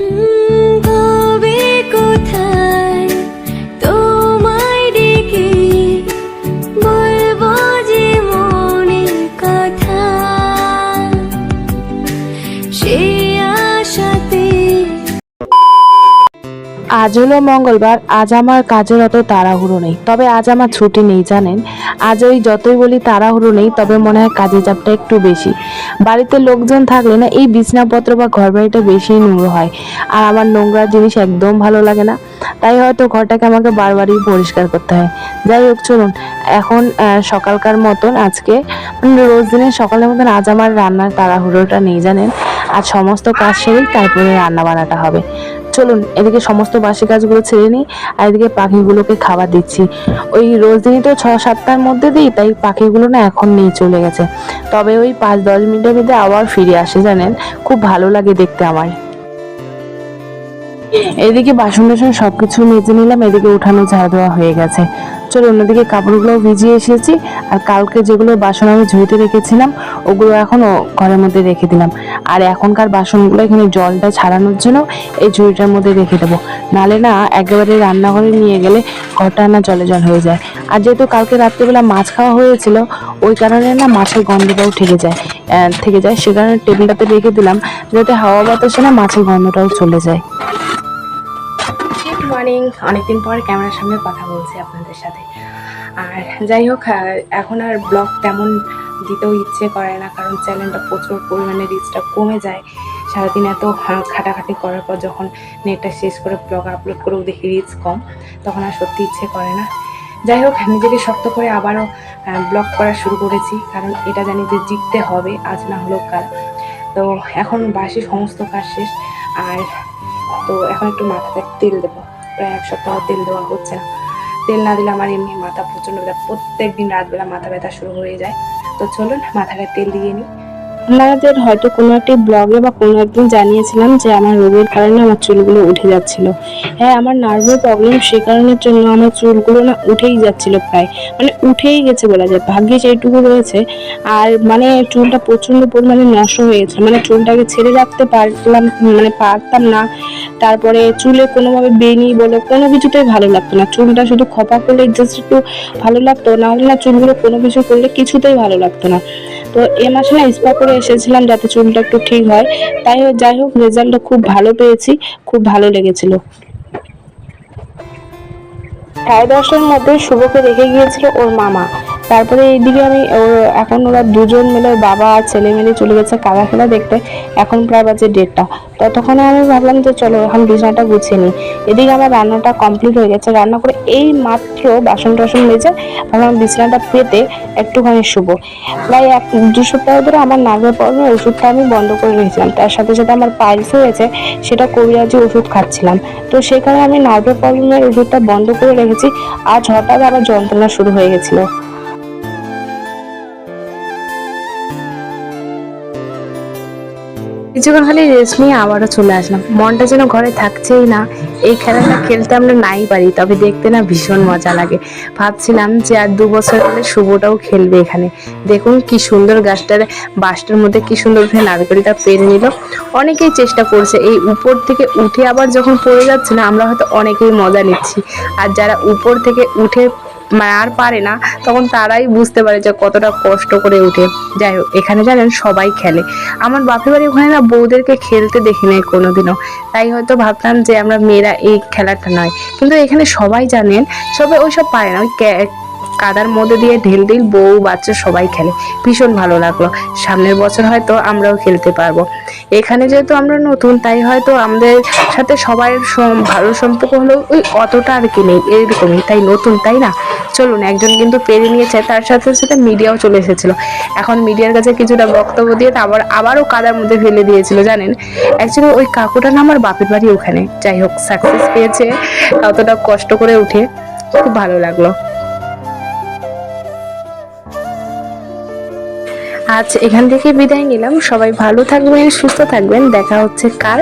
Mm-hmm. আজ হলো মঙ্গলবার, আজ আমার কাজের অত তাড়াহুড়ো নেই। তবে আজ আমার ছুটি নেই, জানেন? আজ ওই যতই বলি তাড়াহুড়ো নেই, তবে মনে হয় কাজের চাপটা একটু বেশি। বাড়িতে লোকজন থাকলে না, এই বিছনাপত্র বা ঘর বাড়িটা বেশি নোংরা হয়। আর আমার নোংরা জিনিস একদম ভালো লাগে না। তাই হয়তো ঘরটাকে আমাকে বারবারই পরিষ্কার করতে হয়। যাই হোক, চলুন। এখন সকালকার মতন আজকে মানে রোজ দিনের সকালের মতন আজ আমার রান্নার তাড়াহুড়োটা নেই, জানেন? আর সমস্ত কাজ সেরেই তারপরে রান্না বান্নাটা হবে। চলুন, এদিকে সমস্ত বাসি কাজগুলো ছেড়ে নিই, আর এদিকে পাখিগুলোকে খাবার দিচ্ছি। ওই রোজ দিনই তো ছ সাতটার মধ্যে দিই, তাই পাখিগুলো না এখন নেই চলে গেছে। তবে ওই পাঁচ দশ মিনিটের মধ্যে আবার ফিরে আসে, জানেন? খুব ভালো লাগে দেখতে আমার। এদিকে বাসন টাসন সবকিছু মেজে নিলাম, এদিকে উঠানো ঝাড় দেওয়া হয়ে গেছে। চলো অন্যদিকে কাপড়গুলো ভিজিয়ে এসেছি। আর কালকে যেগুলো বাসন আমি ঝুড়িতে রেখেছিলাম, ওগুলো এখনও ঘরের মধ্যে রেখে দিলাম। আর এখনকার বাসনগুলো এখানে জলটা ছাড়ানোর জন্য এই ঝুড়িটার মধ্যে রেখে দেবো। নালে না, একেবারে রান্নাঘরে নিয়ে গেলে ঘরটা না জলে জল হয়ে যায়। আর যেহেতু কালকে রাত্রেবেলা মাছ খাওয়া হয়েছিল, ওই কারণে না মাছের গন্ধটাও থেকে যায়। থেকে যায়। সে কারণে টেবিলটাতে রেখে দিলাম, যাতে হাওয়া বাতাসে না মাছের গন্ধটাও চলে যায়। মর্নিং অনেকদিন পর ক্যামেরার সামনে কথা বলছি আপনাদের সাথে। আর যাই হোক এখন আর ব্লগ তেমন দিতেও ইচ্ছে করে না, কারণ চ্যানেলটা প্রচুর পরিমাণে রিচটা কমে যায়। সারাদিন এত খাটাখাটি করার পর যখন নেটটা শেষ করে ব্লগ আপলোড করেও দেখি রিচ কম, তখন আর সত্যি ইচ্ছে করে না। যাই হোক, নিজেকে শক্ত করে আবারও ব্লগ করা শুরু করেছি, কারণ এটা জানি যে জিততে হবে, আজ না হলেও কাল। তো এখন বাসি সমস্ত কাজ শেষ, আর তো এখন একটু মাথাতে তেল দেবো। প্রায় এক সপ্তাহ তেল দেওয়া হচ্ছে না। তেল না দিলে আমার এমনি মাথা প্রচণ্ড ব্যথা। প্রত্যেক দিন রাতবেলা মাথা ব্যথা শুরু হয়ে যায়। তো চলুন মাথাটা তেল দিয়ে নিই। আপনাদের হয়তো কোনো একটি ব্লগে বা কোনো একদিন জানিয়েছিলাম যে আমার রোগের কারণে আমার চুলগুলো উঠে যাচ্ছিল। হ্যাঁ আমার নার্ভের প্রবলেম সে কারণের জন্য আমার চুলগুলো না উঠেই যাচ্ছিল প্রায়। মানে উঠেই গেছে বলা যায়, ভাগ্যে যেটুকু রয়েছে। আর মানে চুলটা প্রচণ্ড পরিমাণে নষ্ট হয়ে গেছে। মানে চুলটাকে ছেড়ে রাখতে পারলাম মানে পারতাম না। তারপরে চুলে কোনোভাবে বেনি বলো, কোনো কিছুতেই ভালো লাগতো না। চুলটা শুধু খপা করলে জাস্ট একটু ভালো লাগতো না হলে না চুলগুলো কোনো কিছু করলে কিছুতেই ভালো লাগতো না। তো এ মাসে না স্পা করে এসেছিলাম যাতে চুলটা একটু ঠিক হয়। তাই হোক, যাই হোক, রেজাল্টটা খুব ভালো পেয়েছি, খুব ভালো লেগেছিল। সাড়ে দশটার মধ্যে শুভকে রেখে গিয়েছিল ওর মামা। তারপরে এইদিকে আমি এখন ওরা দুজন মিলে বাবা আর ছেলে মিলে চলে গেছে কাদা খেলা দেখতে। এখন প্রায় বাজে দেড়টা। ততক্ষণে আমি ভাবলাম যে চলো, এখন বিছানাটা গুছিয়ে নিই। এদিকে আমার রান্নাটা কমপ্লিট হয়ে গেছে। রান্না করে এই মাত্র বাসন টাসন মেজে ভাবলাম বিছানাটা পেতে একটুখানি শুভ প্রায় এক, দু সপ্তাহ ধরে আমার নার্ভের প্রবলেমের ওষুধটা আমি বন্ধ করে রেখেছিলাম। তার সাথে সাথে আমার পাইলস হয়েছে, সেটা কবিরাজি ওষুধ খাচ্ছিলাম। তো সেখানে আমি নার্ভের প্রবলেমের ওষুধটা বন্ধ করে রেখেছি। আজ হঠাৎ আবার যন্ত্রণা শুরু হয়ে গেছিল। কিছুক্ষণ খালি রেস্ট নিয়ে আবারও চলে আসলাম। মনটা যেন ঘরে থাকছেই না। এই খেলাটা খেলতে আমরা নাই পারি, তবে দেখতে না ভীষণ মজা লাগে। ভাবছিলাম যে আর দু বছর হলে শুভটাও খেলবে এখানে। দেখুন কি সুন্দর গাছটার বাসটার মধ্যে কি সুন্দর উঠে নারকেলটা পেরে নিল। অনেকেই চেষ্টা করছে, এই উপর থেকে উঠে আবার যখন পড়ে যাচ্ছে না, আমরা হয়তো অনেকেই মজা নিচ্ছি। আর যারা উপর থেকে উঠে মানে আর পারে না, তখন তারাই বুঝতে পারে যে কতটা কষ্ট করে উঠে। যাই হোক, এখানে জানেন সবাই খেলে। আমার বাপের বাড়ি ওখানে না বউদেরকে খেলতে দেখি নাই কোনোদিনও। তাই হয়তো ভাবতাম যে আমরা মেয়েরা এই খেলাটা নয়। কিন্তু এখানে সবাই জানেন, সবাই ওইসব পারে না। ওই কাদার মধ্যে দিয়ে ঢিল ঢিল বউ বাচ্চা সবাই খেলে। ভীষণ ভালো লাগল। সামনের বছর হয়তো আমরাও খেলতে পারব। এখানে যেহেতু আমরা নতুন, তাই হয়তো আমাদের সাথে সবাই ভালো সম্পর্ক হলেও ওই অতটা আর কি নেই। এরকমই, তাই নতুন, তাই না? চলুন, একজন কিন্তু পেরে নিয়েছে, তার সাথে সাথে মিডিয়াও চলে এসেছিল। এখন মিডিয়ার কাছে কিছুটা বক্তব্য দিয়ে আবার আবারও কাদার মধ্যে ফেলে দিয়েছিল, জানেন? অ্যাকচুয়ালি ওই কাকুটা না আমার বাপের বাড়ি ওখানে। যাই হোক সাকসেস পেয়েছে, কতটা কষ্ট করে উঠে, খুব ভালো লাগল। আজ এখান থেকে বিদায় নিলাম। সবাই ভালো থাকবেন, সুস্থ থাকবেন। দেখা হচ্ছে কাল।